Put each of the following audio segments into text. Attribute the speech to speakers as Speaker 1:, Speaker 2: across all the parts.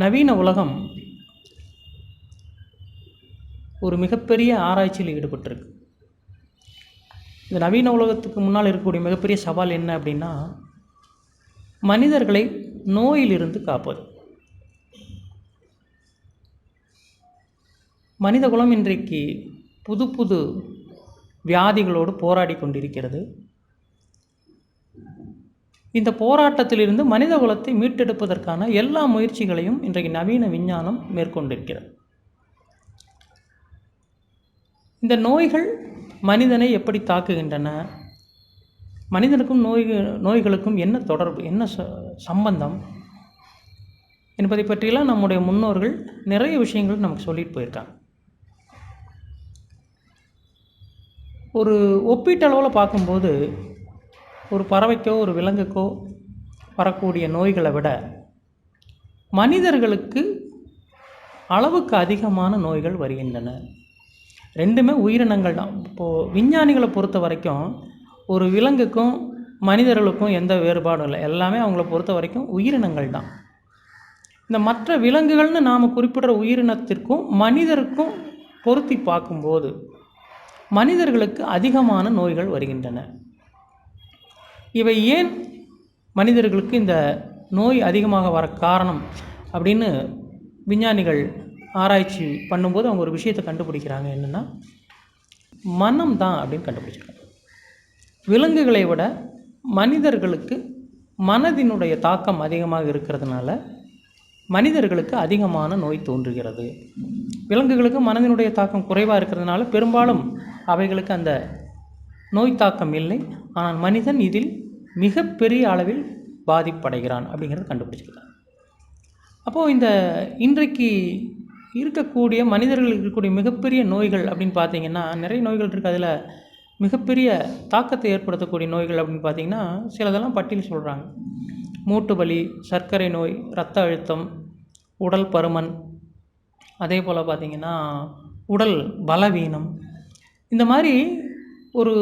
Speaker 1: நவீன உலகம் ஒரு மிகப்பெரிய ஆராய்ச்சியில் ஈடுபட்டிருக்கு. இந்த நவீன உலகத்துக்கு முன்னால் இருக்கக்கூடிய மிகப்பெரிய சவால் என்ன அப்படின்னா மனிதர்களை நோயிலிருந்து காப்பது. மனித குலம் இன்றைக்கு புது புது வியாதிகளோடு போராடி கொண்டிருக்கிறது. இந்த போராட்டத்திலிருந்து மனித குலத்தை மீட்டெடுப்பதற்கான எல்லா முயற்சிகளையும் இன்றைக்கு நவீன விஞ்ஞானம் மேற்கொண்டிருக்கிறது. இந்த நோய்கள் மனிதனை எப்படி தாக்குகின்றன? மனிதனுக்கும் நோய் நோய்களுக்கும் என்ன தொடர்பு என்ன ச- சம்பந்தம்? என்பதை பற்றியெல்லாம் நம்முடைய முன்னோர்கள் நிறைய விஷயங்கள் நமக்கு சொல்லிட்டு போயிருக்காங்க. ஒரு ஒப்பீட்டளவில் பார்க்கும்போது ஒரு பறவைக்கோ ஒரு விலங்குக்கோ வரக்கூடிய நோய்களை விட மனிதர்களுக்கு அளவுக்கு அதிகமான நோய்கள் வருகின்றன. ரெண்டுமே உயிரினங்கள் தான். இப்போது விஞ்ஞானிகளை பொறுத்த வரைக்கும் ஒரு விலங்குக்கும் மனிதர்களுக்கும் எந்த வேறுபாடும் இல்லை. எல்லாமே அவங்கள பொறுத்த வரைக்கும் உயிரினங்கள் தான். இந்த மற்ற விலங்குகள்னு நாம் குறிப்பிடுற உயிரினத்திற்கும் மனிதருக்கும் பொருத்தி பார்க்கும்போது மனிதர்களுக்கு அதிகமான நோய்கள் வருகின்றன. இவை ஏன் மனிதர்களுக்கு இந்த நோய் அதிகமாக வர காரணம் அப்படின்னு விஞ்ஞானிகள் ஆராய்ச்சி பண்ணும்போது அவங்க ஒரு விஷயத்தை கண்டுபிடிக்கிறாங்க என்னென்னா மனம் தான் அப்படின்னு கண்டுபிடிச்சிருக்காங்க. விலங்குகளை விட மனிதர்களுக்கு மனதினுடைய தாக்கம் அதிகமாக இருக்கிறதுனால மனிதர்களுக்கு அதிகமான நோய் தோன்றுகிறது. விலங்குகளுக்கு மனதினுடைய தாக்கம் குறைவாக இருக்கிறதுனால பெரும்பாலும் அவைகளுக்கு அந்த நோய் தாக்கம் இல்லை. ஆனால் மனிதன் இதில் மிகப்பெரிய அளவில் பாதிப்படைகிறான் அப்படிங்கிறத கண்டுபிடிச்சிருக்காங்க. அப்போது இந்த இன்றைக்கு இருக்கக்கூடிய மனிதர்களுக்கு இருக்கக்கூடிய மிகப்பெரிய நோய்கள் அப்படின்னு பார்த்தீங்கன்னா நிறைய நோய்கள் இருக்குது அதில் மிகப்பெரிய தாக்கத்தை ஏற்படுத்தக்கூடிய நோய்கள் அப்படின்னு பார்த்தீங்கன்னா சிலதெல்லாம் பட்டியல் சொல்கிறாங்க மூட்டு வலி சர்க்கரை நோய் இரத்த அழுத்தம் உடல் பருமன் அதே போல் பார்த்திங்கன்னா உடல் பலவீனம். இந்த மாதிரி ஒரு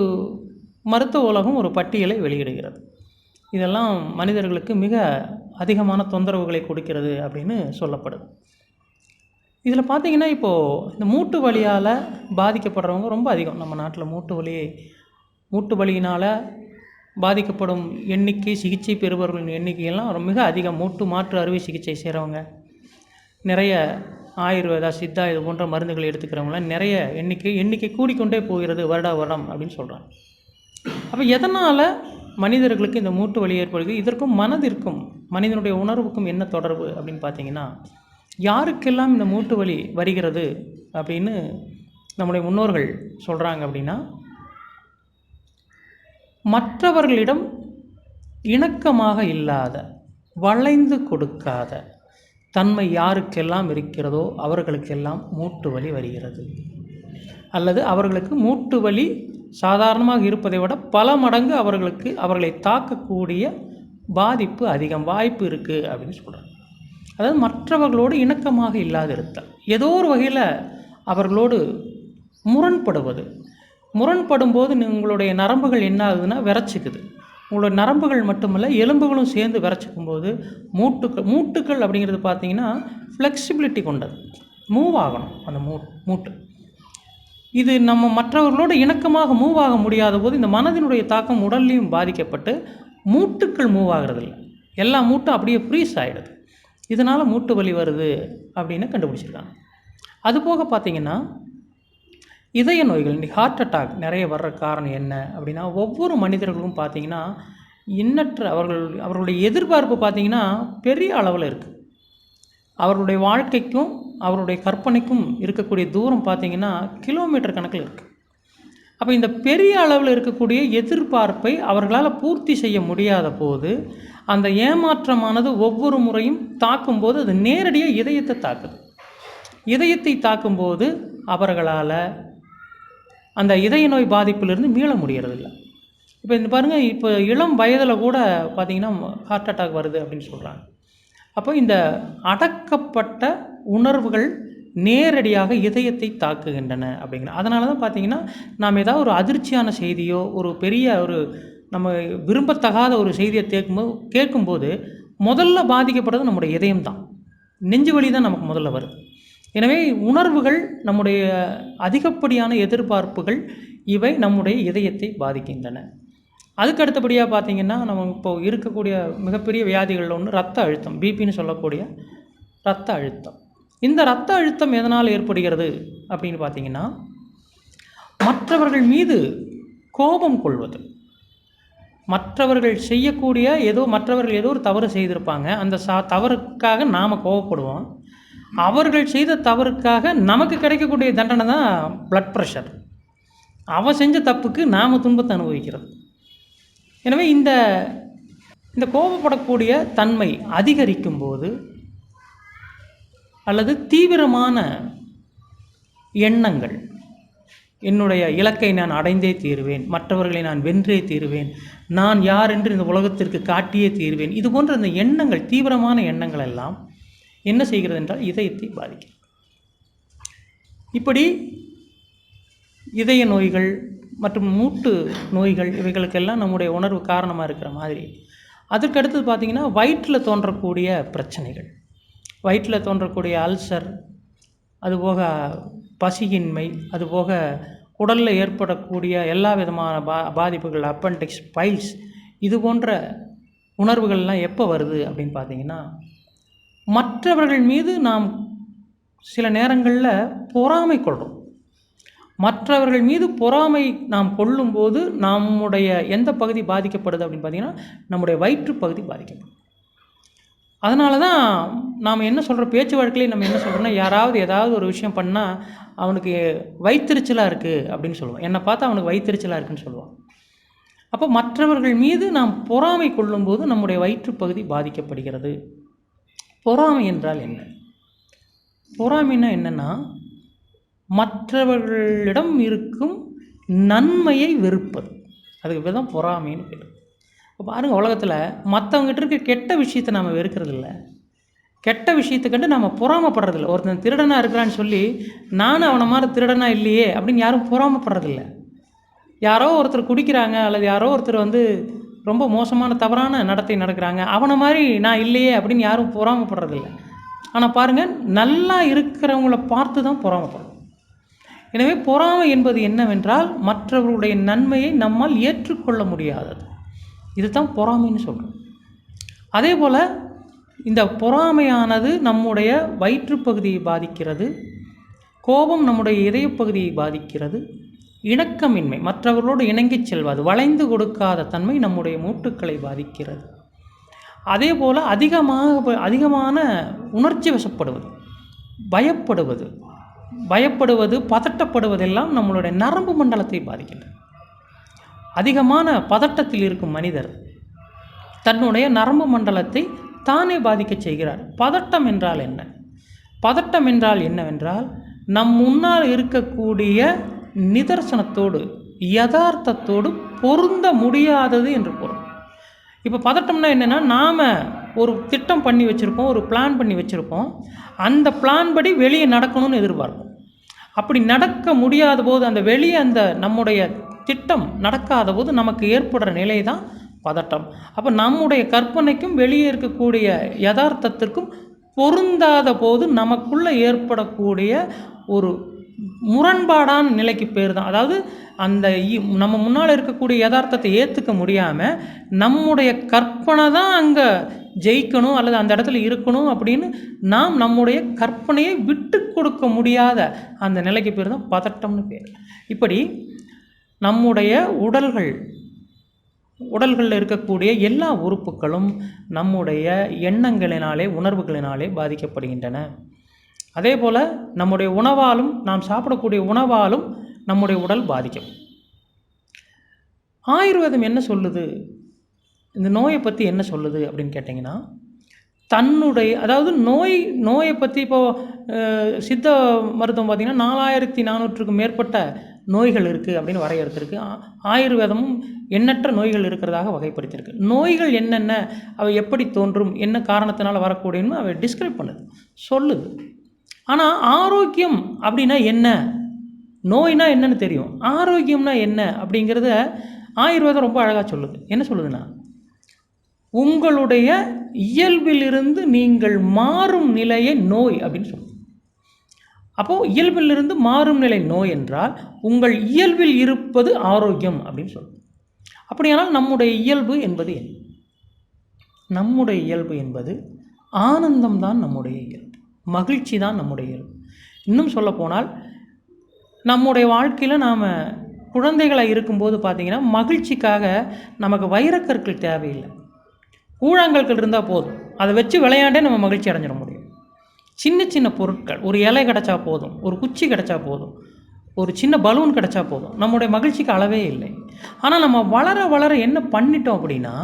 Speaker 1: மருத்துவ உலகம் ஒரு பட்டியலை வெளியிடுகிறது. இதெல்லாம் மனிதர்களுக்கு மிக அதிகமான தொந்தரவுகளை கொடுக்கிறது அப்படின்னு சொல்லப்படுது. இதில் பார்த்தீங்கன்னா இப்போது இந்த மூட்டு வலியால் பாதிக்கப்படுறவங்க ரொம்ப அதிகம். நம்ம நாட்டில் மூட்டு வலி மூட்டு வலியினால் பாதிக்கப்படும் எண்ணிக்கை சிகிச்சை பெறுபவர்களின் எண்ணிக்கையெல்லாம் ரொம்ப மிக அதிகம். மூட்டு மாற்று அறுவை சிகிச்சை செய்கிறவங்க நிறைய ஆயுர்வேதா சித்தா இது போன்ற மருந்துகளை எடுத்துக்கிறவங்களாம் நிறைய எண்ணிக்கை எண்ணிக்கை கூடிக்கொண்டே போகிறது வருடா வருடம் அப்படின்னு சொல்கிறாங்க. அப்போ எதனால் மனிதர்களுக்கு இந்த மூட்டு வலி ஏற்படுது? இதற்கும் மனதிற்கும் மனிதனுடைய உணர்வுக்கும் என்ன தொடர்பு அப்படின்னு பார்த்தீங்கன்னா யாருக்கெல்லாம் இந்த மூட்டு வலி வருகிறது அப்படின்னு நம்முடைய முன்னோர்கள் சொல்கிறாங்க அப்படின்னா மற்றவர்களிடம் இணக்கமாக இல்லாத வளைந்து கொடுக்காத தன்மை யாருக்கெல்லாம் இருக்கிறதோ அவர்களுக்கெல்லாம் மூட்டு வலி வருகிறது. அல்லது அவர்களுக்கு மூட்டு வலி சாதாரணமாக இருப்பதை விட பல மடங்கு அவர்களுக்கு அவர்களை தாக்கக்கூடிய பாதிப்பு அதிகம் வாய்ப்பு இருக்குது அப்படின்னு சொல்கிறாங்க அதாவது மற்றவர்களோடு இணக்கமாக இல்லாதிருத்தல் ஏதோ ஒரு வகையில் அவர்களோடு முரண்படுவது. முரண்படும் போது உங்களுடைய நரம்புகள் என்ன ஆகுதுன்னா விரச்சிக்குது. உங்களோட நரம்புகள் மட்டுமல்ல எலும்புகளும் சேர்ந்து விரச்சிக்கும் போது மூட்டுக்கள் மூட்டுக்கள் அப்படிங்கிறது பார்த்தீங்கன்னா ஃப்ளெக்சிபிலிட்டி கொண்டது. மூவ் ஆகணும் அந்த மூ மூட்டு. இது நம்ம மற்றவர்களோடு இணக்கமாக மூவ் ஆக முடியாத போது இந்த மனதினுடைய தாக்கம் உடல்லையும் பாதிக்கப்பட்டு மூட்டுக்கள் மூவ் ஆகிறதில்ல. எல்லா மூட்டும் அப்படியே ஃப்ரீஸ் ஆகிடுது இதனால் மூட்டு வலி வருது அப்படின்னு கண்டுபிடிச்சிருக்காங்க. அதுபோக பார்த்தீங்கன்னா இதய நோய்கள் இன்னைக்கு ஹார்ட் அட்டாக் நிறைய வர்ற காரணம் என்ன அப்படின்னா ஒவ்வொரு மனிதர்களும் பார்த்தீங்கன்னா எண்ணற்ற அவர்கள் அவர்களுடைய எதிர்பார்ப்பு பார்த்தீங்கன்னா பெரிய அளவில் இருக்குது அவர்களுடைய வாழ்க்கைக்கும் அவருடைய கற்பனைக்கும் இருக்கக்கூடிய தூரம் பார்த்தீங்கன்னா கிலோமீட்டர் கணக்கில் இருக்குது அப்போ இந்த பெரிய அளவில் இருக்கக்கூடிய எதிர்பார்ப்பை அவர்களால் பூர்த்தி செய்ய முடியாத போது அந்த ஏமாற்றமானது ஒவ்வொரு முறையும் தாக்கும்போது அது நேரடியாக இதயத்தை தாக்குது. இதயத்தை தாக்கும்போது அவர்களால் அந்த இதய நோய் பாதிப்பிலிருந்து மீள முடியறதில்லை. இப்போ இந்த பாருங்கள் இப்போ இளம் வயதில் கூட பார்த்திங்கன்னா ஹார்ட் அட்டாக் வருது அப்படின்னு சொல்கிறாங்க அப்போ இந்த அடக்கப்பட்ட உணர்வுகள் நேரடியாக இதயத்தை தாக்குகின்றன அப்படிங்கிற அதனால தான் பார்த்தீங்கன்னா நாம் ஏதாவது ஒரு அதிர்ச்சியான செய்தியோ ஒரு பெரிய ஒரு நம்ம விரும்பத்தகாத ஒரு செய்தியை கேட்கும்போது கேட்கும்போது முதல்ல பாதிக்கப்படுறது நம்முடைய இதயம்தான். நெஞ்சு வலி தான் நமக்கு முதல்ல வருது. எனவே உணர்வுகள் நம்முடைய அதிகப்படியான எதிர்பார்ப்புகள் இவை நம்முடைய இதயத்தை பாதிக்கின்றன. அதுக்கு அடுத்தபடியாக பார்த்தீங்கன்னா நம்ம இப்போ இருக்கக்கூடிய மிகப்பெரிய வியாதிகளில் ஒன்று ரத்த அழுத்தம் பிபின்னு சொல்லக்கூடிய ரத்த அழுத்தம். இந்த ரத்த அழுத்தம் எதனால் ஏற்படுகிறது அப்படின்னு பார்த்தீங்கன்னா மற்றவர்கள் மீது கோபம் கொள்வது. மற்றவர்கள் செய்யக்கூடிய ஏதோ மற்றவர்கள் ஏதோ ஒரு தவறு செய்திருப்பாங்க. அந்த சா தவறுக்காக நாம் கோவப்படுவோம் அவர்கள் செய்த தவறுக்காக நமக்கு கிடைக்கக்கூடிய தண்டனை தான் ப்ளட் ப்ரெஷர் அவன் செஞ்ச தப்புக்கு நாம் துன்பத்தை அனுபவிக்கிறது எனவே இந்த இந்த கோபப்படக்கூடிய தன்மை அதிகரிக்கும் போது அல்லது தீவிரமான எண்ணங்கள் என்னுடைய இலக்கை நான் அடைந்தே தீருவேன் மற்றவர்களை நான் வென்றே தீருவேன் நான் யார் என்று இந்த உலகத்திற்கு காட்டியே தீருவேன் இது போன்ற இந்த எண்ணங்கள் தீவிரமான எண்ணங்கள் எல்லாம் என்ன செய்கிறது என்றால் இதயத்தை பாதிக்கிறது. இப்படி இதய நோய்கள் மற்றும் மூட்டு நோய்கள் இவைகளுக்கெல்லாம் நம்முடைய உணர்வு காரணமாக இருக்கிற மாதிரி. அதற்கடுத்தது பார்த்திங்கன்னா வயிற்றில் தோன்றக்கூடிய பிரச்சனைகள். வயிற்றில் தோன்றக்கூடிய அல்சர் அதுபோக பசியின்மை அதுபோக உடலில் ஏற்படக்கூடிய எல்லா விதமான பா பாதிப்புகள் அப்பண்டிக்ஸ் பைல்ஸ் இது போன்ற உணர்வுகள்லாம் எப்போ வருது அப்படின்னு பார்த்தீங்கன்னா மற்றவர்கள் மீது நாம் சில நேரங்களில் பொறாமை கொள்கிறோம் மற்றவர்கள் மீது பொறாமை நாம் கொள்ளும்போது நம்முடைய எந்த பகுதி பாதிக்கப்படுது அப்படின்னு பார்த்தீங்கன்னா நம்முடைய வயிற்று பகுதி பாதிக்கப்படும் அதனால தான் நாம் என்ன சொல்கிற பேச்சு வழக்கிலே நம்ம என்ன சொல்கிறோம்னா யாராவது ஏதாவது ஒரு விஷயம் பண்ணால் அவனுக்கு வயிற்றுச்சலாக இருக்குது அப்படின்னு சொல்லுவான் என்னை பார்த்தா அவனுக்கு வயிற்றுச்சலாக இருக்குன்னு சொல்லுவான். அப்போ மற்றவர்கள் மீது நாம் பொறாமை கொள்ளும்போது நம்முடைய வயிற்றுப் பகுதி பாதிக்கப்படுகிறது. பொறாமை என்றால் என்ன? பொறாமைன்னா என்னென்னா மற்றவர்களிடம் இருக்கும் நன்மையை வெறுப்பது. அதுக்கு பேர் தான் பொறாமைன்னு பேர். இப்போ பாருங்கள் உலகத்தில் மற்றவங்ககிட்ட இருக்க கெட்ட விஷயத்தை நம்ம வெறுக்கிறது இல்லை. கெட்ட விஷயத்தை கண்டு நம்ம பொறாமப்படுறதில்ல ஒருத்தன் திருடனாக இருக்கிறான்னு சொல்லி நானும் அவனை மாதிரி திருடனாக இல்லையே அப்படின்னு யாரும் பொறாமப்படுறதில்ல யாரோ ஒருத்தர் குடிக்கிறாங்க அல்லது யாரோ ஒருத்தர் வந்து ரொம்ப மோசமான தவறான நடத்தை நடக்கிறாங்க அவனை மாதிரி நான் இல்லையே அப்படின்னு யாரும் பொறாமப்படுறதில்ல ஆனால் பாருங்கள் நல்லா இருக்கிறவங்கள பார்த்து தான் பொறாமப்படும் எனவே பொறாமை என்பது என்னவென்றால் மற்றவர்களுடைய நன்மையை நம்மால் ஏற்றுக்கொள்ள முடியாதது. இதுதான் பொறாமைன்னு சொல்கிறோம் அதே போல் இந்த பொறாமையானது நம்முடைய வயிற்றுப்பகுதியை பாதிக்கிறது கோபம் நம்முடைய இதயப்பகுதியை பாதிக்கிறது இணக்கமின்மை மற்றவர்களோடு இணங்கிச் செல்வது வளைந்து கொடுக்காத தன்மை நம்முடைய மூட்டுக்களை பாதிக்கிறது. அதே போல் அதிகமாக அதிகமான உணர்ச்சி வசப்படுவது பயப்படுவது பயப்படுவது பதட்டப்படுவதெல்லாம் நம்மளுடைய நரம்பு மண்டலத்தை பாதிக்கின்றன அதிகமான பதட்டத்தில் இருக்கும் மனிதர் தன்னுடைய நரம்பு மண்டலத்தை தானே பாதிக்கச் செய்கிறார். பதட்டம் என்றால் என்ன? பதட்டம் என்றால் என்னவென்றால் நம் முன்னால் இருக்கக்கூடிய நிதர்சனத்தோடு யதார்த்தத்தோடு பொருந்த முடியாதது என்று பொருள். இப்போ பதட்டம்னா என்னென்னா நாம் ஒரு திட்டம் பண்ணி வச்சுருப்போம் ஒரு பிளான் பண்ணி வச்சுருப்போம் அந்த பிளான் படி வெளியே நடக்கணும்னு எதிர்பார்ப்போம் அப்படி நடக்க முடியாத போது அந்த வெளியே அந்த நம்முடைய திட்டம் நடக்காத போது நமக்கு ஏற்படுற நிலை தான் பதட்டம். அப்போ நம்முடைய கற்பனைக்கும் வெளியே இருக்கக்கூடிய யதார்த்தத்திற்கும் பொருந்தாத போது நமக்குள்ளே ஏற்படக்கூடிய ஒரு முரண்பாடான நிலைக்கு பேர் தான் அதாவது அந்த இ- நம்ம முன்னால் இருக்கக்கூடிய யதார்த்தத்தை ஏற்றுக்க முடியாமல் நம்முடைய கற்பனை தான் அங்கே ஜெயிக்கணும் அல்லது அந்த இடத்துல இருக்கணும் அப்படின்னு நாம் நம்முடைய கற்பனையை விட்டு கொடுக்க முடியாத அந்த நிலைக்கு பேர் தான் பதட்டம்னு பேர். இப்படி நம்முடைய உடல்கள் உடல்களில் இருக்கக்கூடிய எல்லா உறுப்புகளும் நம்முடைய எண்ணங்களினாலே உணர்வுகளினாலே பாதிக்கப்படுகின்றன. அதே போல் நம்முடைய உணவாலும் நாம் சாப்பிடக்கூடிய உணவாலும் நம்முடைய உடல் பாதிக்கும். ஆயுர்வேதம் என்ன சொல்லுது? இந்த நோயை பற்றி என்ன சொல்லுது அப்படின்னு கேட்டிங்கன்னா தன்னுடைய அதாவது நோய் நோயை பற்றி இப்போது சித்த மருத்துவம் பார்த்திங்கன்னா நாலாயிரத்தி நானூற்றுக்கும் மேற்பட்ட நோய்கள் இருக்குது அப்படின்னு வரையறுத்திருக்கு. ஆ- ஆயுர்வேதமும் எண்ணற்ற நோய்கள் இருக்கிறதாக வகைப்படுத்தியிருக்கு. நோய்கள் என்னென்ன அவை எப்படி தோன்றும் என்ன காரணத்தினால் வரக்கூடியன்னு அவை டிஸ்கிரைப் பண்ணுது சொல்லுது. ஆனால் ஆரோக்கியம் அப்படின்னா என்ன? நோய்னா என்னன்னு தெரியும். ஆரோக்கியம்னா என்ன அப்படிங்கிறத ஆயுர்வேதம் ரொம்ப அழகாக சொல்லுது. என்ன சொல்லுதுன்னா உங்களுடைய இயல்பிலிருந்து நீங்கள் மாறும் நிலையை நோய் அப்படின்னு சொல்லுவோம் அப்போது இயல்பிலிருந்து மாறும் நிலை நோய் என்றால் உங்கள் இயல்பில் இருப்பது ஆரோக்கியம் அப்படின்னு சொல்லுவோம் அப்படியானால் நம்முடைய இயல்பு என்பது என்ன? நம்முடைய இயல்பு என்பது ஆனந்தம் தான் நம்முடைய இயல்பு மகிழ்ச்சி தான் நம்முடைய இயல்பு. இன்னும் சொல்லப்போனால் நம்முடைய வாழ்க்கையில் நாம் குழந்தைகளாக இருக்கும்போது பார்த்திங்கன்னா மகிழ்ச்சிக்காக நமக்கு வைரக்கற்கள் தேவையில்லை. கூழாங்கற்கள் இருந்தால் போதும். அதை வச்சு விளையாண்டே நம்ம மகிழ்ச்சி அடைஞ்சிட முடியும். சின்ன சின்ன பொருட்கள் ஒரு இலை கிடச்சா போதும் ஒரு குச்சி கிடச்சா போதும் ஒரு சின்ன பலூன் கிடச்சா போதும். நம்முடைய மகிழ்ச்சிக்கு அளவே இல்லை. ஆனால் நம்ம வளர வளர என்ன பண்ணிட்டோம் அப்படின்னா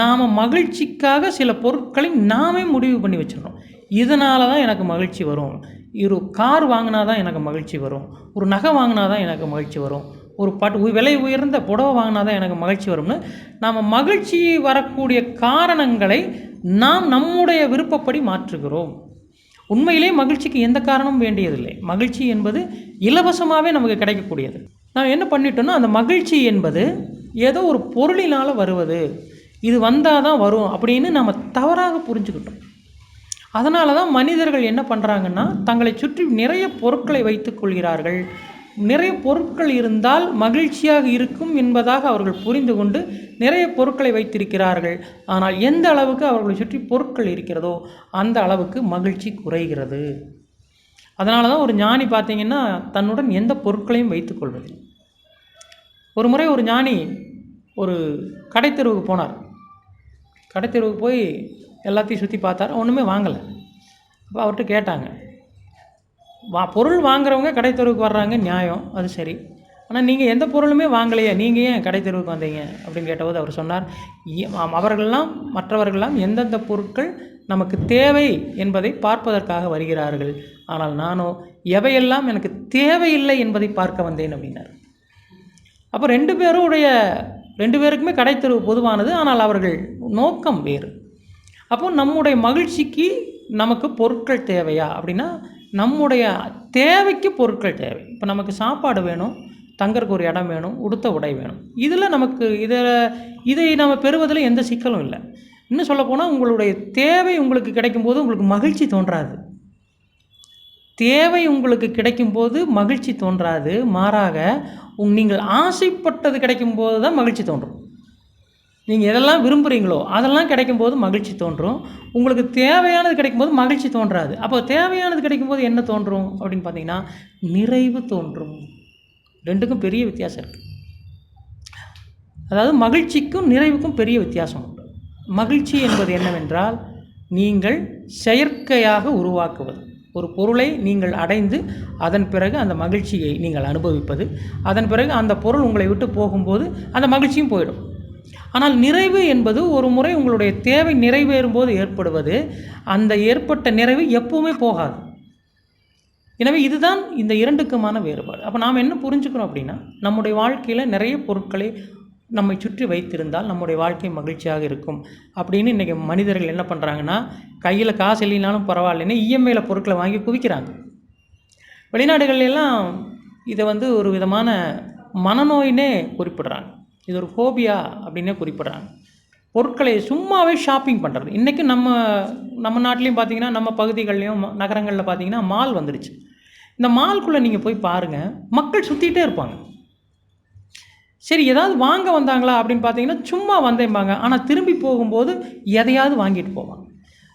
Speaker 1: நாம் மகிழ்ச்சிக்காக சில பொருட்களை நாமே முடிவு பண்ணி வச்சிடணும். இதனால தான் எனக்கு மகிழ்ச்சி வரும். ஒரு கார் வாங்கினா தான் எனக்கு மகிழ்ச்சி வரும். ஒரு நகை வாங்கினா தான் எனக்கு மகிழ்ச்சி வரும். ஒரு பாட்டு உ- விலை உயர்ந்த புடவை வாங்கினா தான் எனக்கு மகிழ்ச்சி வரும்னு. நாம் மகிழ்ச்சி வரக்கூடிய காரணங்களை நாம் நம்முடைய விருப்பப்படி மாற்றுகிறோம். உண்மையிலே மகிழ்ச்சிக்கு எந்த காரணமும் வேண்டியதில்லை. மகிழ்ச்சி என்பது இலவசமாகவே நமக்கு கிடைக்கக்கூடியது. நாம் என்ன பண்ணிட்டோம்னா அந்த மகிழ்ச்சி என்பது ஏதோ ஒரு பொருளினால் வருவது. இது வந்தால் தான் வரும் அப்படின்னு நம்ம தவறாக புரிஞ்சுக்கிட்டோம். அதனால தான் மனிதர்கள் என்ன பண்ணுறாங்கன்னா தங்களை சுற்றி நிறைய பொருட்களை வைத்துக் கொள்கிறார்கள். நிறைய பொருட்கள் இருந்தால் மகிழ்ச்சியாக இருக்கும் என்பதாக அவர்கள் புரிந்து கொண்டு நிறைய பொருட்களை வைத்திருக்கிறார்கள். ஆனால் எந்த அளவுக்கு அவர்களை சுற்றி பொருட்கள் இருக்கிறதோ அந்த அளவுக்கு மகிழ்ச்சி குறைகிறது. அதனால தான் ஒரு ஞானி பார்த்தீங்கன்னா தன்னுடன் எந்த பொருட்களையும் வைத்துக்கொள்வது ஒரு முறை ஒரு ஞானி ஒரு கடைத்தெருவுக்கு போனார். கடைத்தெருவுக்கு போய் எல்லாத்தையும் சுற்றி பார்த்தார். ஒன்றுமே வாங்கலை. அப்போ அவர்கிட்ட கேட்டாங்க. வா பொருள் வாங்குறவங்க கடைத்தெருவுக்கு வர்றாங்க நியாயம் அது சரி. ஆனால் நீங்கள் எந்த பொருளுமே வாங்கலையே நீங்கள் ஏன் கடைத்தெருவுக்கு வந்தீங்க? அப்படின்னு கேட்டபோது அவர் சொன்னார் "இ- ஆம், அவர்களெல்லாம் மற்றவர்களெல்லாம் எந்தெந்த பொருட்கள் நமக்கு தேவை என்பதை பார்ப்பதற்காக வருகிறார்கள். ஆனால் நானோ எவையெல்லாம் எனக்கு தேவையில்லை என்பதை பார்க்க வந்தேன் அப்படின்னார். அப்போ ரெண்டு பேருடைய ரெண்டு பேருக்குமே கடைத்தெருவு பொதுவானது ஆனால் அவர்கள் நோக்கம் வேறு. அப்போ நம்முடைய மகிழ்ச்சிக்கு நமக்கு பொருட்கள் தேவையா? அப்படின்னா நம்முடைய தேவைக்கு பொருட்கள் தேவை. இப்போ நமக்கு சாப்பாடு வேணும் தங்கறக்கு ஒரு இடம் வேணும் உடுத்த உடை வேணும். இதில் நமக்கு இதை இதை நம்ம பெறுவதில் எந்த சிக்கலும் இல்லை. இன்னும் சொல்லப்போனால் உங்களுடைய தேவை உங்களுக்கு கிடைக்கும்போது உங்களுக்கு மகிழ்ச்சி தோன்றாது. தேவை உங்களுக்கு கிடைக்கும்போது மகிழ்ச்சி தோன்றாது. மாறாக உங் நீங்கள் ஆசைப்பட்டது கிடைக்கும்போது தான் மகிழ்ச்சி தோன்றும். நீங்கள் எதெல்லாம் விரும்புகிறீங்களோ அதெல்லாம் கிடைக்கும்போது மகிழ்ச்சி தோன்றும். உங்களுக்கு தேவையானது கிடைக்கும்போது மகிழ்ச்சி தோன்றாது. அப்போ தேவையானது கிடைக்கும்போது என்ன தோன்றும் அப்படின்னு பார்த்தீங்கன்னா நிறைவு தோன்றும். ரெண்டுக்கும் பெரிய வித்தியாசம் இருக்குது அதாவது மகிழ்ச்சிக்கும் நிறைவுக்கும் பெரிய வித்தியாசம் உண்டு. மகிழ்ச்சி என்பது என்னவென்றால் நீங்கள் செயற்கையாக உருவாக்குவது. ஒரு பொருளை நீங்கள் அடைந்து அதன் பிறகு அந்த மகிழ்ச்சியை நீங்கள் அனுபவிப்பது. அதன் பிறகு அந்த பொருள் உங்களை விட்டு போகும்போது அந்த மகிழ்ச்சியும் போயிடும். ஆனால் நிறைவு என்பது ஒரு முறை உங்களுடைய தேவை நிறைவேறும் போது ஏற்படுவது. அந்த ஏற்பட்ட நிறைவு எப்பவுமே போகாது. எனவே இதுதான் இந்த இரண்டுக்குமான வேறுபாடு. அப்போ நாம் என்ன புரிஞ்சுக்கிறோம் அப்படின்னா நம்முடைய வாழ்க்கையில் நிறைய பொருட்களை நம்மை சுற்றி வைத்திருந்தால் நம்முடைய வாழ்க்கை மகிழ்ச்சியாக இருக்கும். அப்படின்னு இன்றைக்கி மனிதர்கள் என்ன பண்ணுறாங்கன்னா கையில் காசு இல்லைனாலும் பரவாயில்லைன்னு இஎம்ஐயில் பொருட்களை வாங்கி குவிக்கிறாங்க. வெளிநாடுகள்லாம் இதை வந்து ஒரு விதமான மனநோயினே குறிப்பிடுறாங்க. இது ஒரு ஃபோபியா அப்படின்னே குறிப்பிட்றாங்க. பொருட்களை சும்மாவே ஷாப்பிங் பண்ணுறது இன்றைக்கி நம்ம நம்ம நாட்டிலையும் பார்த்தீங்கன்னா நம்ம பகுதிகள்லையும் நகரங்களில் பார்த்தீங்கன்னா மால் வந்துடுச்சு இந்த மால்குள்ளே நீங்கள் போய் பாருங்கள் மக்கள் சுற்றிகிட்டே இருப்பாங்க. சரி ஏதாவது வாங்க வந்தாங்களா அப்படின்னு பார்த்தீங்கன்னா சும்மா வந்தேம்பாங்க. ஆனால் திரும்பி போகும்போது எதையாவது வாங்கிட்டு போவாங்க.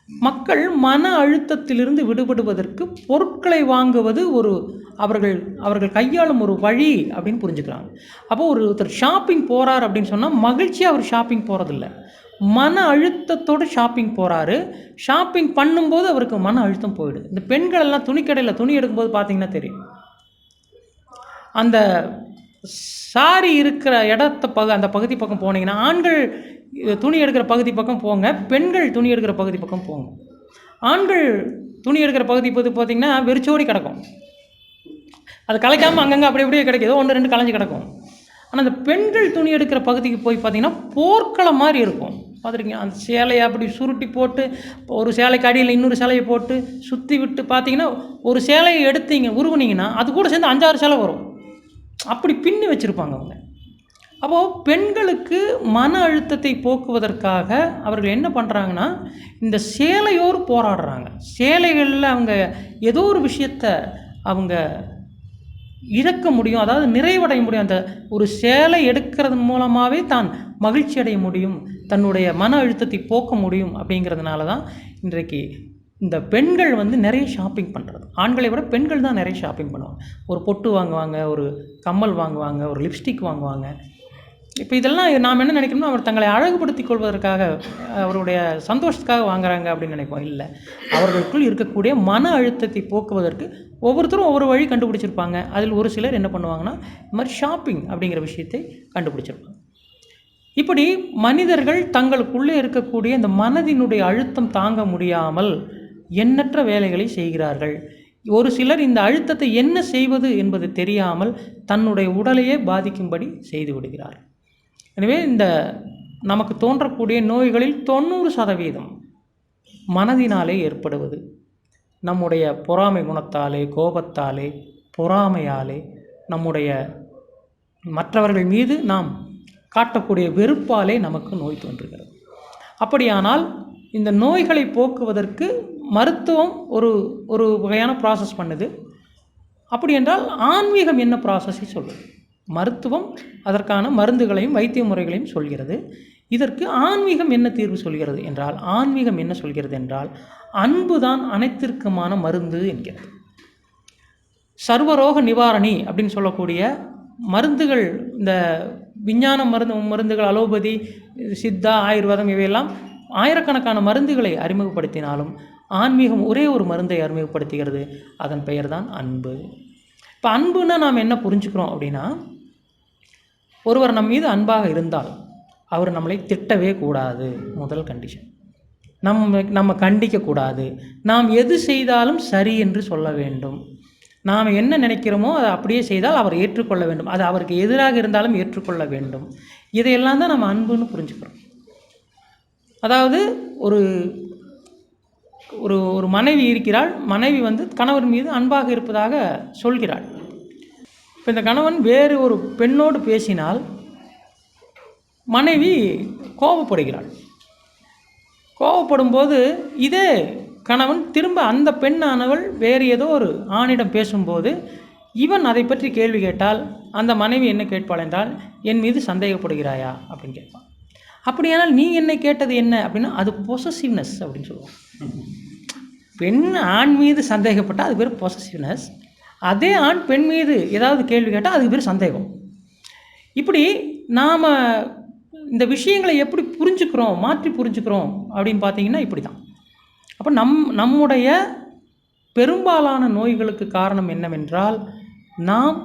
Speaker 1: மக்கள் மன அழுத்தத்திலிருந்து விடுபடுவதற்கு பொருட்களை வாங்குவது ஒரு அவர்கள் அவர்கள் கையாளும் ஒரு வழி அப்படின்னு புரிஞ்சுக்கிறாங்க அப்போ ஒரு ஒருத்தர் ஷாப்பிங் போகிறார் அப்படின்னு சொன்னால் மகிழ்ச்சியாக அவர் ஷாப்பிங் போகிறதில்ல மன அழுத்தத்தோடு ஷாப்பிங் போகிறாரு ஷாப்பிங் பண்ணும்போது அவருக்கு மன அழுத்தம் போயிடுது. இந்த பெண்கள் எல்லாம் துணிக்கடையில் துணி எடுக்கும்போது பார்த்தீங்கன்னா தெரியும். அந்த சாரி இருக்கிற இடத்த பகு அந்த பகுதி பக்கம் போனீங்கன்னா ஆண்கள் துணி எடுக்கிற பகுதி பக்கம் போங்க. பெண்கள் துணி எடுக்கிற பகுதி பக்கம் போங்க. ஆண்கள் துணி எடுக்கிற பகுதி பகுதி பார்த்தீங்கன்னா வெறிச்சோடி கிடக்கும். அது கலைக்காமல் அங்கங்கே அப்படி அப்படியே கிடைக்குதோ. ஒன்று ரெண்டு கலைஞ்சு கிடக்கும். ஆனால் அந்த பெண்கள் துணி எடுக்கிற பகுதிக்கு போய் பார்த்தீங்கன்னா போர்க்களம் மாதிரி இருக்கும். பார்த்துருக்கீங்க? அந்த சேலையை அப்படி சுருட்டி போட்டு ஒரு சேலைக்கு அடியில் இன்னொரு சேலையை போட்டு சுற்றி விட்டு பார்த்தீங்கன்னா ஒரு சேலையை எடுத்தீங்க உருவுனீங்கன்னா அது கூட சேர்ந்து அஞ்சாறு சேலை வரும். அப்படி பின்னி வச்சுருப்பாங்க அவங்க. அப்போது பெண்களுக்கு மன அழுத்தத்தை போக்குவதற்காக அவர்கள் என்ன பண்ணுறாங்கன்னா இந்த சேலையோடு போராடுறாங்க. சேலைகளில் அவங்க ஏதோ ஒரு விஷயத்தை அவங்க இழக்க முடியும் அதாவது நிறைவடைய முடியும். அந்த ஒரு சேலை எடுக்கிறது மூலமாகவே தான் மகிழ்ச்சி அடைய முடியும் தன்னுடைய மன அழுத்தத்தை போக்க முடியும் அப்படிங்கிறதுனால தான் இன்றைக்கு இந்த பெண்கள் வந்து நிறைய ஷாப்பிங் பண்ணுறது ஆண்களை விட பெண்கள் தான் நிறைய ஷாப்பிங் பண்ணுவாங்க. ஒரு பொட்டு வாங்குவாங்க ஒரு கம்மல் வாங்குவாங்க ஒரு லிப்ஸ்டிக் வாங்குவாங்க. இப்போ இதெல்லாம் நாம் என்ன நினைக்கணும்னா அவர் தங்களை அழகுபடுத்திக் கொள்வதற்காக அவருடைய சந்தோஷத்துக்காக வாங்குறாங்க அப்படின்னு நினைப்போம். இல்லை. அவர்களுக்குள் இருக்கக்கூடிய மன அழுத்தத்தை போக்குவதற்கு ஒவ்வொருத்தரும் ஒவ்வொரு வழி கண்டுபிடிச்சிருப்பாங்க. அதில் ஒரு சிலர் என்ன பண்ணுவாங்கன்னா இந்த மாதிரி ஷாப்பிங் அப்படிங்கிற விஷயத்தை கண்டுபிடிச்சிருப்பாங்க. இப்படி மனிதர்கள் தங்களுக்குள்ளே இருக்கக்கூடிய இந்த மனதினுடைய அழுத்தம் தாங்க முடியாமல் எண்ணற்ற வேலைகளை செய்கிறார்கள். ஒரு சிலர் இந்த அழுத்தத்தை என்ன செய்வது என்பது தெரியாமல் தன்னுடைய உடலையே பாதிக்கும்படி செய்து விடுகிறார் எனவே இந்த நமக்கு தோன்றக்கூடிய நோய்களில் தொண்ணூறு சதவீதம் மனதினாலே ஏற்படுவது. நம்முடைய பொறாமை குணத்தாலே கோபத்தாலே பொறாமையாலே நம்முடைய மற்றவர்கள் மீது நாம் காட்டக்கூடிய வெறுப்பாலே நமக்கு நோய் தோன்றுகிறது. அப்படியானால் இந்த நோய்களை போக்குவதற்கு மருத்துவம் ஒரு ஒரு வகையான ப்ராசஸ் பண்ணுது. அப்படி என்றால் ஆன்மீகம் என்ன ப்ராசஸை சொல்லுது? மருத்துவம் அதற்கான மருந்துகளையும் வைத்திய முறைகளையும் சொல்கிறது. இதற்கு ஆன்மீகம் என்ன தீர்வு சொல்கிறது என்றால் ஆன்மீகம் என்ன சொல்கிறது என்றால் அன்புதான் அனைத்திற்குமான மருந்து என்கிறது. சர்வரோக நிவாரணி அப்படின்னு சொல்லக்கூடிய மருந்துகள் இந்த விஞ்ஞான மருந்து மருந்துகள் அலோபதி சித்தா ஆயுர்வேதம் இவையெல்லாம் ஆயிரக்கணக்கான மருந்துகளை அறிமுகப்படுத்தினாலும் ஆன்மீகம் ஒரே ஒரு மருந்தை அறிமுகப்படுத்துகிறது. அதன் பெயர் தான் அன்பு. இப்போ அன்புன்னா நாம் என்ன புரிஞ்சுக்கிறோம் அப்படின்னா ஒருவர் நம் மீது அன்பாக இருந்தால் அவர் நம்மளை திட்டவே கூடாது. முதல் கண்டிஷன் நம்ம நம்ம கண்டிக்கக்கூடாது நாம் எது செய்தாலும் சரி என்று சொல்ல வேண்டும். நாம் என்ன நினைக்கிறோமோ அதை அப்படியே செய்தால் அவர் ஏற்றுக்கொள்ள வேண்டும். அது அவருக்கு எதிராக இருந்தாலும் ஏற்றுக்கொள்ள வேண்டும். இதையெல்லாம் தான் நம்ம அன்புன்னு புரிஞ்சுக்கிறோம். அதாவது ஒரு ஒரு ஒரு மனைவி இருக்கிறாள். மனைவி வந்து கணவர் மீது அன்பாக இருப்பதாக சொல்கிறாள். இப்போ இந்த கணவன் வேறு ஒரு பெண்ணோடு பேசினால் மனைவி கோபப்படுகிறாள். கோபப்படும்போது இதே கணவன் திரும்ப அந்த பெண்ணானவள் வேறு ஏதோ ஒரு ஆணிடம் பேசும்போது இவன் அதை பற்றி கேள்வி கேட்டால் அந்த மனைவி என்ன கேட்பாள் என்றால் என் மீது சந்தேகப்படுகிறாயா? அப்படின்னு கேட்பான். அப்படியானால் நீ என்னை கேட்டது என்ன அப்படின்னா அது பொசசிவ்னஸ் அப்படின்னு சொல்லுவோம். பெண் ஆண் மீது சந்தேகப்பட்டால் அது பேர் பொசசிவ்னஸ் அதே ஆண் பெண் மீது ஏதாவது கேள்வி கேட்டால் அதுக்கு பேர் சந்தேகம். இப்படி நாம் இந்த விஷயங்களை எப்படி புரிஞ்சுக்கிறோம் மாற்றி புரிஞ்சுக்கிறோம் அப்படின்னு பார்த்தீங்கன்னா இப்படி தான் அப்போ நம் நம்முடைய பெரும்பாலான நோய்களுக்கு காரணம் என்னவென்றால் நாம்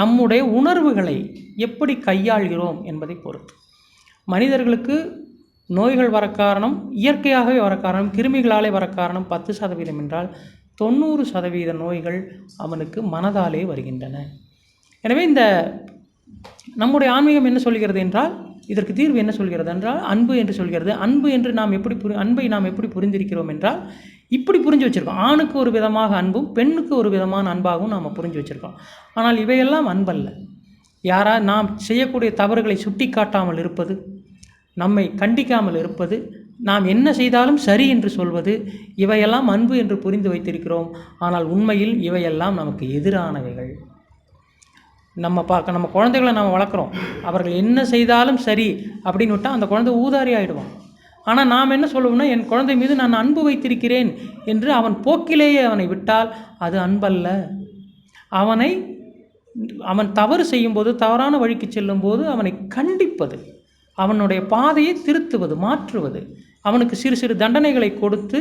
Speaker 1: நம்முடைய உணர்வுகளை எப்படி கையாள்கிறோம் என்பதை பொறுத்து. மனிதர்களுக்கு நோய்கள் வர காரணம் இயற்கையாகவே வர காரணம் கிருமிகளாலே வர காரணம் பத்து சதவீதம் என்றால் தொண்ணூறு சதவீத நோய்கள் அவனுக்கு மனதாலே வருகின்றன. எனவே இந்த நம்முடைய ஆன்மீகம் என்ன சொல்கிறது என்றால் இதற்கு தீர்வு என்ன சொல்கிறது என்றால் அன்பு என்று சொல்கிறது. அன்பு என்று நாம் எப்படி புரி அன்பை நாம் எப்படி புரிந்திருக்கிறோம் என்றால் இப்படி புரிஞ்சு வச்சுருக்கோம். ஆணுக்கு ஒரு விதமாக அன்பும் பெண்ணுக்கு ஒரு விதமான அன்பாகவும் நாம் புரிஞ்சு வச்சுருக்கோம். ஆனால் இவையெல்லாம் அன்பல்ல. யாரா நாம் செய்யக்கூடிய தவறுகளை சுட்டி காட்டாமல் இருப்பது நம்மை கண்டிக்காமல் இருப்பது நாம் என்ன செய்தாலும் சரி என்று சொல்வது இவையெல்லாம் அன்பு என்று புரிந்து வைத்திருக்கிறோம். ஆனால் உண்மையில் இவையெல்லாம் நமக்கு எதிரானவைகள். நம்ம பார்க்க நம்ம குழந்தைகளை நம்ம வளர்க்குறோம். அவர்கள் என்ன செய்தாலும் சரி அப்படின்னு விட்டால் அந்த குழந்தை ஊதாரி ஆகிடுவான் ஆனால் நாம் என்ன சொல்லுவோம்னா என் குழந்தை மீது நான் அன்பு வைத்திருக்கிறேன் என்று அவன் போக்கிலேயே அவனை விட்டால் அது அன்பல்ல. அவனை அவன் தவறு செய்யும்போது தவறான வழிக்கு செல்லும்போது அவனை கண்டிப்பது அவனுடைய பாதையை திருத்துவது மாற்றுவது அவனுக்கு சிறு சிறு தண்டனைகளை கொடுத்து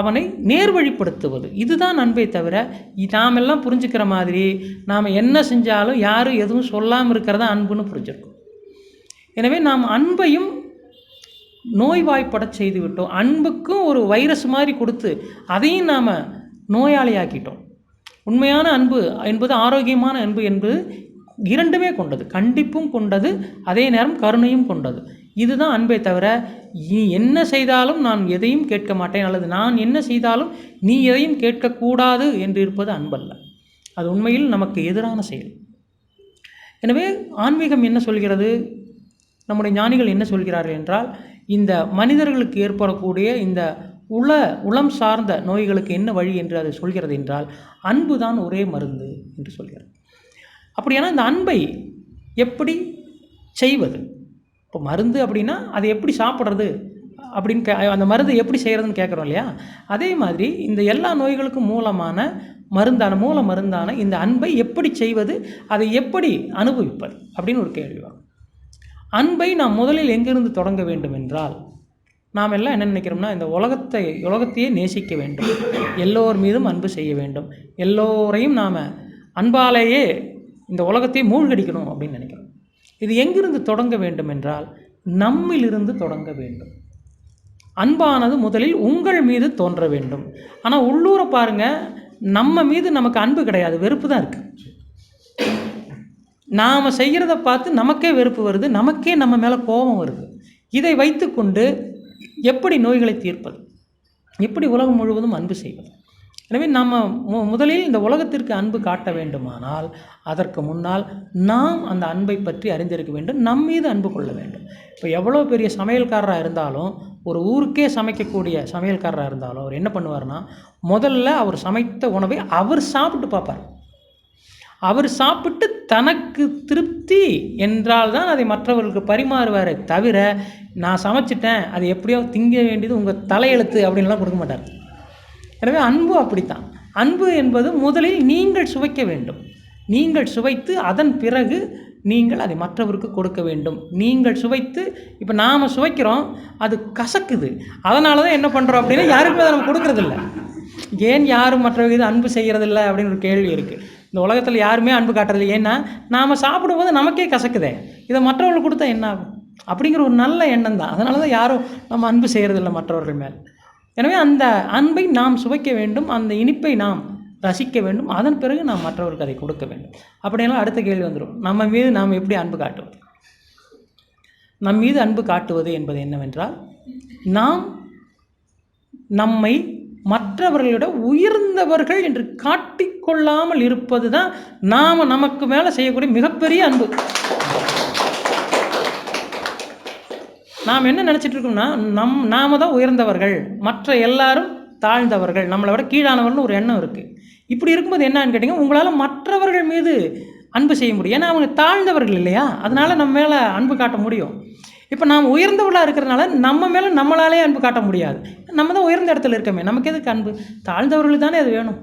Speaker 1: அவனை நேர்வழிப்படுத்துவது. இதுதான் அன்பை தவிர நாமெல்லாம் புரிஞ்சுக்கிற மாதிரி நாம் என்ன செஞ்சாலும் யாரும் எதுவும் சொல்லாமல் இருக்கிறதா அன்புன்னு புரிஞ்சிருக்கும். எனவே நாம் அன்பையும் நோய்வாய்ப்பட செய்து விட்டோம் அன்புக்கும் ஒரு வைரஸ் மாதிரி கொடுத்து அதையும் நாம் நோயாளியாக்கிட்டோம். உண்மையான அன்பு என்பது ஆரோக்கியமான அன்பு என்பது இரண்டுமே கொண்டது. கண்டிப்பும் கொண்டது அதே நேரம் கருணையும் கொண்டது. இதுதான் அன்பே தவிர நீ என்ன செய்தாலும் நான் எதையும் கேட்க மாட்டேன். அல்லது நான் என்ன செய்தாலும் நீ எதையும் கேட்கக்கூடாது என்று இருப்பது அன்பல்ல. அது உண்மையில் நமக்கு எதிரான செயல். எனவே ஆன்மீகம் என்ன சொல்கிறது? நம்முடைய ஞானிகள் என்ன சொல்கிறார்கள் என்றால் இந்த மனிதர்களுக்கு ஏற்படக்கூடிய இந்த உள உளம் சார்ந்த நோய்களுக்கு என்ன வழி என்று அது சொல்கிறது என்றால் அன்பு தான் ஒரே மருந்து என்று சொல்கிறது. அப்படியானால் இந்த அன்பை எப்படி செய்வது? இப்போ மருந்து அப்படின்னா அதை எப்படி சாப்பிட்றது? அப்படின்னு கே அந்த மருந்து எப்படி செய்கிறதுன்னு கேட்குறோம் இல்லையா? அதே மாதிரி இந்த எல்லா நோய்களுக்கும் மூலமான மருந்தான மூல மருந்தான இந்த அன்பை எப்படி செய்வது? அதை எப்படி அனுபவிப்பது? அப்படின்னு ஒரு கேள்வி வரும். அன்பை நாம் முதலில் எங்கிருந்து தொடங்க வேண்டும் என்றால் நாம் எல்லாம் என்ன நினைக்கிறோம்னா இந்த உலகத்தை உலகத்தையே நேசிக்க வேண்டும். எல்லோர் மீதும் அன்பு செய்ய வேண்டும். எல்லோரையும் நாம் அன்பாலேயே இந்த உலகத்தையே மூழ்கடிக்கணும் அப்படின்னு நினைக்கிறோம். இது எங்கிருந்து தொடங்க வேண்டும் என்றால் நம்மிலிருந்து தொடங்க வேண்டும். அன்பானது முதலில் உங்கள் மீது தோன்ற வேண்டும். ஆனால் உள்ளூரை பாருங்கள் நம்ம மீது நமக்கு அன்பு கிடையாது வெறுப்பு தான் இருக்குது நாம் செய்கிறத பார்த்து நமக்கே வெறுப்பு வருது நமக்கே நம்ம மேலே கோபம் வருது. இதை வைத்துக்கொண்டு எப்படி நோய்களை தீர்ப்பது? எப்படி உலகம் முழுவதும் அன்பு செய்வது? எனவே நம்ம மு முதலில் இந்த உலகத்திற்கு அன்பு காட்ட வேண்டுமானால் அதற்கு முன்னால் நாம் அந்த அன்பை பற்றி அறிந்திருக்க வேண்டும் நம் மீது அன்பு கொள்ள வேண்டும். இப்போ எவ்வளோ பெரிய சமையல்காரராக இருந்தாலும் ஒரு ஊருக்கே சமைக்கக்கூடிய சமையல்காரராக இருந்தாலும் அவர் என்ன பண்ணுவார்னா முதல்ல அவர் சமைத்த உணவை அவர் சாப்பிட்டு பார்ப்பார். அவர் சாப்பிட்டு தனக்கு திருப்தி என்றால் தான் அதை மற்றவர்களுக்கு பரிமாறுவாரே தவிர நான் சமைச்சிட்டேன் அது எப்படியோ திங்க வேண்டியது உங்கள் தலையெழுத்து அப்படின்லாம் கொடுக்க மாட்டார். எனவே அன்பு அப்படித்தான். அன்பு என்பது முதலில் நீங்கள் சுவைக்க வேண்டும். நீங்கள் சுவைத்து அதன் பிறகு நீங்கள் அதை மற்றவருக்கு கொடுக்க வேண்டும். நீங்கள் சுவைத்து இப்போ நாம் சுவைக்கிறோம் அது கசக்குது. அதனால தான் என்ன பண்ணுறோம் அப்படின்னா யாருக்குமே அதை நம்ம கொடுக்குறதில்ல. ஏன் யாரும் மற்றவங்க இது அன்பு செய்கிறதில்ல அப்படின்னு ஒரு கேள்வி இருக்குது இந்த உலகத்தில் யாருமே அன்பு காட்டுறதில்ல. ஏன்னா நாம் சாப்பிடும்போது நமக்கே கசக்குதே. இதை மற்றவங்களுக்கு கொடுத்தா என்ன ஆகும்? அப்படிங்கிற ஒரு நல்ல எண்ணம் தான். அதனால தான் யாரும் நம்ம அன்பு செய்கிறதில்ல மற்றவர்கள் மேல். எனவே அந்த அன்பை நாம் சுவைக்க வேண்டும் அந்த இனிப்பை நாம் ரசிக்க வேண்டும். அதன் பிறகு நாம் மற்றவருக்கு அதை கொடுக்க வேண்டும். அப்படின்னா அடுத்த கேள்வி வந்துடும் நம்ம மீது நாம் எப்படி அன்பு காட்டுவது? நம் மீது அன்பு காட்டுவது என்பது என்னவென்றால் நாம் நம்மை மற்றவர்களிட உயர்ந்தவர்கள் என்று காட்டிக்கொள்ளாமல் இருப்பது தான் நாம் நமக்கு மேலே செய்யக்கூடிய மிகப்பெரிய அன்பு. நாம் என்ன நினச்சிட்டு இருக்கோம்னா நம் நாம தான் உயர்ந்தவர்கள். மற்ற எல்லாரும் தாழ்ந்தவர்கள். நம்மளை விட கீழானவர்கள்னு ஒரு எண்ணம் இருக்குது இப்படி இருக்கும்போது என்னன்னு கேட்டிங்க உங்களால் மற்றவர்கள் மீது அன்பு செய்ய முடியும். ஏன்னா அவங்க தாழ்ந்தவர்கள் இல்லையா? அதனால் நம்ம மேலே அன்பு காட்ட முடியும். இப்போ நாம் உயர்ந்தவர்களாக இருக்கிறனால நம்ம மேலே நம்மளாலே அன்பு காட்ட முடியாது. நம்ம தான் உயர்ந்த இடத்துல இருக்கமே நமக்கு எதுக்கு அன்பு? தாழ்ந்தவர்களுக்கு தானே அது வேணும்.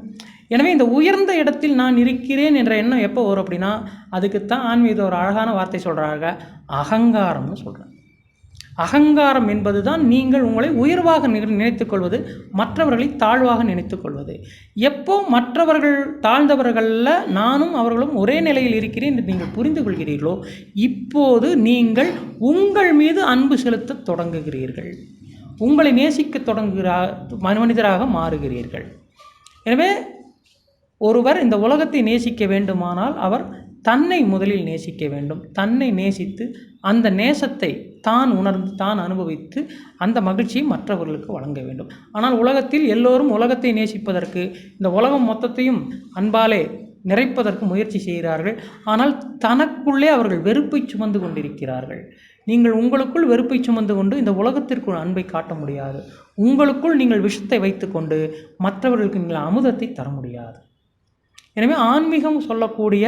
Speaker 1: எனவே இந்த உயர்ந்த இடத்தில் நான் இருக்கிறேன் என்ற எண்ணம் எப்போ வரும் அப்படின்னா அதுக்குத்தான் ஆன்மீக ஒரு அழகான வார்த்தை சொல்கிறாங்க அகங்காரம்னு சொல்கிறாங்க அகங்காரம் என்பதுதான் நீங்கள் உங்களை உயர்வாக நினை- நினைத்துக் கொள்வது மற்றவர்களை தாழ்வாக நினைத்துக் கொள்வது எப்போ மற்றவர்கள் தாழ்ந்தவர்களில் நானும் அவர்களும் ஒரே நிலையில் இருக்கிறேன் என்று நீங்கள் புரிந்து கொள்கிறீர்களோ இப்போது நீங்கள் உங்கள் மீது அன்பு செலுத்த தொடங்குகிறீர்கள். உங்களை நேசிக்க தொடங்குகிறா மனிதராக மாறுகிறீர்கள். எனவே ஒருவர் இந்த உலகத்தை நேசிக்க வேண்டுமானால் அவர் தன்னை முதலில் நேசிக்க வேண்டும். தன்னை நேசித்து அந்த நேசத்தை தான் உணர்ந்து தான் அனுபவித்து அந்த மகிழ்ச்சியை மற்றவர்களுக்கு வழங்க வேண்டும். ஆனால் உலகத்தில் எல்லோரும் உலகத்தை நேசிப்பதற்கு இந்த உலகம் மொத்தத்தையும் அன்பாலே நிறைப்பதற்கு முயற்சி செய்கிறார்கள். ஆனால் தனக்குள்ளே அவர்கள் வெறுப்பை சுமந்து கொண்டிருக்கிறார்கள். நீங்கள் உங்களுக்குள் வெறுப்பை சுமந்து கொண்டு இந்த உலகத்திற்குள் அன்பை காட்ட முடியாது. உங்களுக்குள் நீங்கள் விஷத்தை வைத்துக்கொண்டு மற்றவர்களுக்கு நீங்கள் அமுதத்தை தர முடியாது. எனவே ஆன்மீகம் சொல்லக்கூடிய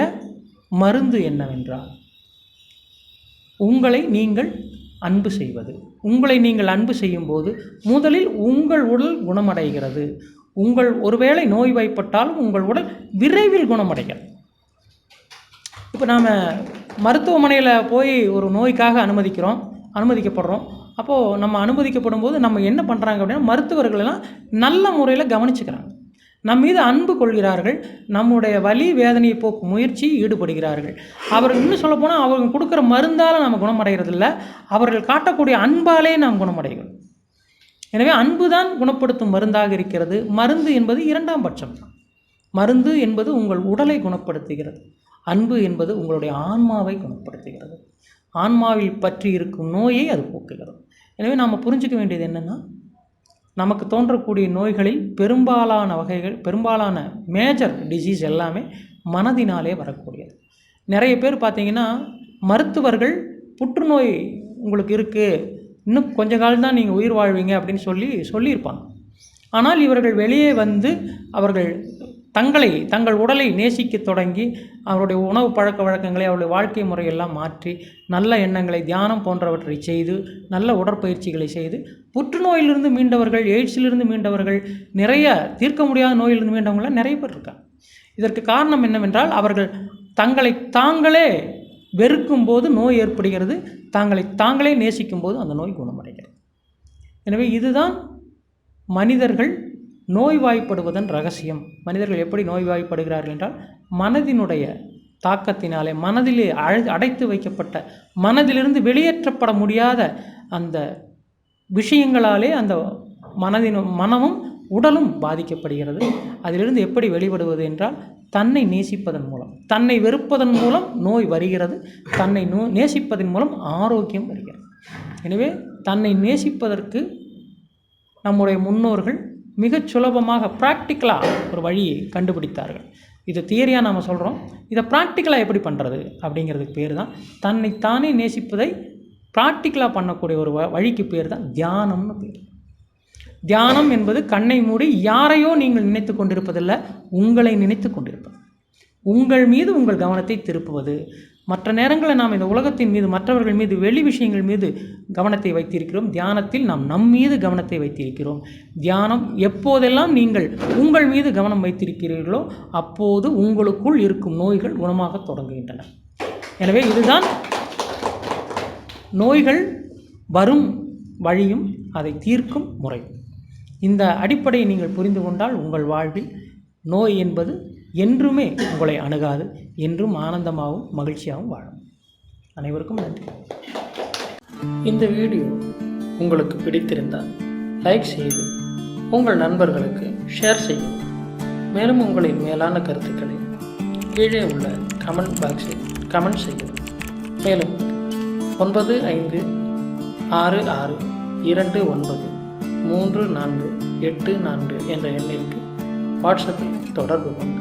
Speaker 1: மருந்து என்னவென்றால் உங்களை நீங்கள் அன்பு செய்வது. உங்களை நீங்கள் அன்பு செய்யும்போது முதலில் உங்கள் உடல் குணமடைகிறது. உங்கள் ஒருவேளை நோய்வாய்ப்பட்டாலும் உங்கள் உடல் விரைவில் குணமடைகிறது. இப்போ நாம் மருத்துவமனையில் போய் ஒரு நோய்க்காக அனுமதிக்கிறோம் அனுமதிக்கப்படுறோம். அப்போது நம்ம அனுமதிக்கப்படும் போது நம்ம என்ன பண்ணுறாங்க அப்படின்னா மருத்துவர்கள் எல்லாம் நல்ல முறையில் கவனிச்சுக்கிறாங்க. நம் மீது அன்பு கொள்கிறார்கள் நம்முடைய வலி வேதனையை போக்கும் முயற்சி ஈடுபடுகிறார்கள். அவர்கள் இன்னும் சொல்லப்போனால் அவங்க கொடுக்குற மருந்தால் நம்ம குணமடைகிறதில்ல. அவர்கள் காட்டக்கூடிய அன்பாலே நாம் குணமடைகிறோம். எனவே அன்பு தான் குணப்படுத்தும் மருந்தாக இருக்கிறது. மருந்து என்பது இரண்டாம் பட்சம். தான் மருந்து என்பது உங்கள் உடலை குணப்படுத்துகிறது. அன்பு என்பது உங்களுடைய ஆன்மாவை குணப்படுத்துகிறது. ஆன்மாவில் பற்றி இருக்கும் நோயை அது போக்குகிறது. எனவே நாம் புரிஞ்சுக்க வேண்டியது என்னென்னா நமக்கு தோன்றக்கூடிய நோய்களில் பெரும்பாலான வகைகள் பெரும்பாலான மேஜர் டிசீஸ் எல்லாமே மனதினாலே வரக்கூடியது. நிறைய பேர் பார்த்தீங்கன்னா மருத்துவர்கள் புற்றுநோய் உங்களுக்கு இருக்குது இன்னும் கொஞ்ச காலம் தான் நீங்கள் உயிர் வாழ்வீங்க அப்படின்னு சொல்லி சொல்லியிருப்பாங்க. ஆனால் இவர்கள் வெளியே வந்து அவர்கள் தங்களை தங்கள் உடலை நேசிக்க தொடங்கி அவருடைய உணவு பழக்க வழக்கங்களை அவருடைய வாழ்க்கை முறையெல்லாம் மாற்றி நல்ல எண்ணங்களை தியானம் போன்றவற்றை செய்து நல்ல உடற்பயிற்சிகளை செய்து புற்றுநோயிலிருந்து மீண்டவர்கள் எய்ட்ஸிலிருந்து மீண்டவர்கள் நிறைய தீர்க்க முடியாத நோயிலிருந்து மீண்டவங்களாம் நிறைய பேர் இருக்காங்க. இதற்கு காரணம் என்னவென்றால் அவர்கள் தங்களை தாங்களே வெறுக்கும் போது நோய் ஏற்படுகிறது தாங்களை தாங்களே நேசிக்கும் போது அந்த நோய் குணமடைகிறது. எனவே இதுதான் மனிதர்கள் நோய்வாய்ப்படுவதன் ரகசியம். மனிதர்கள் எப்படி நோய்வாய்ப்படுகிறார்கள் என்றால் மனதினுடைய தாக்கத்தினாலே மனதிலே அழ அடைத்து வைக்கப்பட்ட மனதிலிருந்து வெளியேற்றப்பட முடியாத அந்த விஷயங்களாலே அந்த மனதின் மனமும் உடலும் பாதிக்கப்படுகிறது. அதிலிருந்து எப்படி வெளிப்படுவது என்றால் தன்னை நேசிப்பதன் மூலம். தன்னை வெறுப்பதன் மூலம் நோய் வருகிறது. தன்னை நோ நேசிப்பதன் மூலம் ஆரோக்கியம் வருகிறது. எனவே தன்னை நேசிப்பதற்கு நம்முடைய முன்னோர்கள் மிகச் சுலபமாக ப்ராக்டிக்கலாக ஒரு வழியை கண்டுபிடித்தார்கள். இது தியரியாக நாம் சொல்கிறோம் இதை ப்ராக்டிக்கலாக எப்படி பண்ணுறது அப்படிங்கிறதுக்கு பேர் தான் தன்னைத்தானே நேசிப்பதை ப்ராக்டிக்கலாக பண்ணக்கூடிய ஒரு வ- வழிக்கு பேர் தான் தியானம்னு பேர். தியானம் என்பது கண்ணை மூடி யாரையோ நீங்கள் நினைத்து கொண்டிருப்பதில்லை உங்களை நினைத்து கொண்டிருப்பது. உங்கள் மீது உங்கள் கவனத்தை திருப்புவது. மற்ற நேரங்களில் நாம் இந்த உலகத்தின் மீது மற்றவர்கள் மீது வெளி விஷயங்கள் மீது கவனத்தை வைத்திருக்கிறோம். தியானத்தில் நாம் நம் மீது கவனத்தை வைத்திருக்கிறோம். தியானம் எப்போதெல்லாம் நீங்கள் உங்கள் மீது கவனம் வைத்திருக்கிறீர்களோ அப்போது உங்களுக்குள் இருக்கும் நோய்கள் குணமாக தொடங்குகின்றன. எனவே இதுதான் நோய்கள் வரும் வழியும் அதை தீர்க்கும் முறை. இந்த அடிப்படையை நீங்கள் புரிந்து கொண்டால் உங்கள் வாழ்வில் நோய் என்பது என்றுமே உங்களை அணுகாது என்றும் ஆனந்தமாகவும் மகிழ்ச்சியாகவும் வாழும். அனைவருக்கும் நன்றி. இந்த வீடியோ உங்களுக்கு பிடித்திருந்தால் லைக் செய்து உங்கள் நண்பர்களுக்கு ஷேர் செய்யும் மேலும் உங்களின் மேலான கருத்துக்களை கீழே உள்ள கமெண்ட் பாக்ஸில் கமெண்ட் செய்யும் மேலும் ஒன்பது ஐந்து ஆறு ஆறு இரண்டு ஒன்பது மூன்று நான்கு எட்டு நான்கு என்ற எண்ணிற்கு வாட்ஸ்அப்பில் தொடர்பு கொண்டு